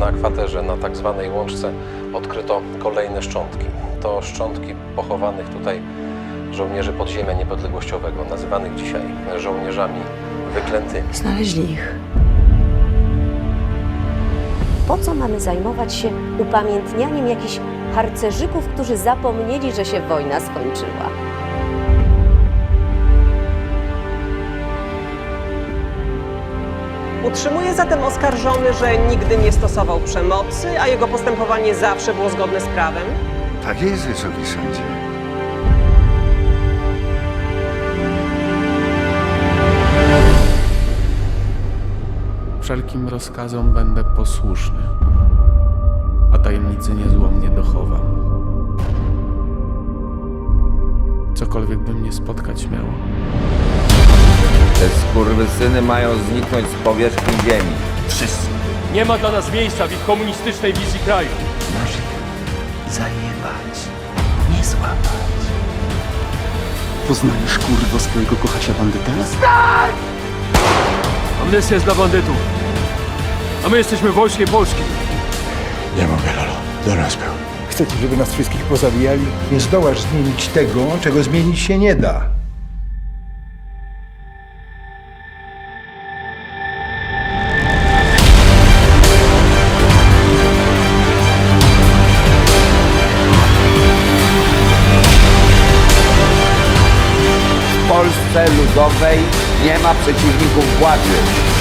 na kwaterze na tak zwanej łączce odkryto kolejne szczątki. To szczątki pochowanych tutaj żołnierzy podziemia niepodległościowego, nazywanych dzisiaj żołnierzami wyklętymi. Znaleźli ich. Po co mamy zajmować się upamiętnianiem jakichś harcerzyków, którzy zapomnieli, że się wojna skończyła? Utrzymuje zatem oskarżony, że nigdy nie stosował przemocy, a jego postępowanie zawsze było zgodne z prawem? Tak jest, Wysoki Sądzie. Wszelkim rozkazom będę posłuszny, a tajemnicy niezłomnie dochowam. Cokolwiek by mnie spotkać miało. Te skurwysyny mają zniknąć z powierzchni ziemi. Nie ma dla nas miejsca w ich komunistycznej wizji kraju. Masz ich zajebać, nie złapać. Poznajesz kurwo swojego kochasia bandyta? Amnestia jest dla bandytów. A my jesteśmy wojskiem polskim. Nie mogę, Lolo. Do nas był. Chcecie, żeby nas wszystkich pozabijali? Nie zdołasz zmienić tego, czego zmienić się nie da. Ludowej nie ma przeciwników władzy.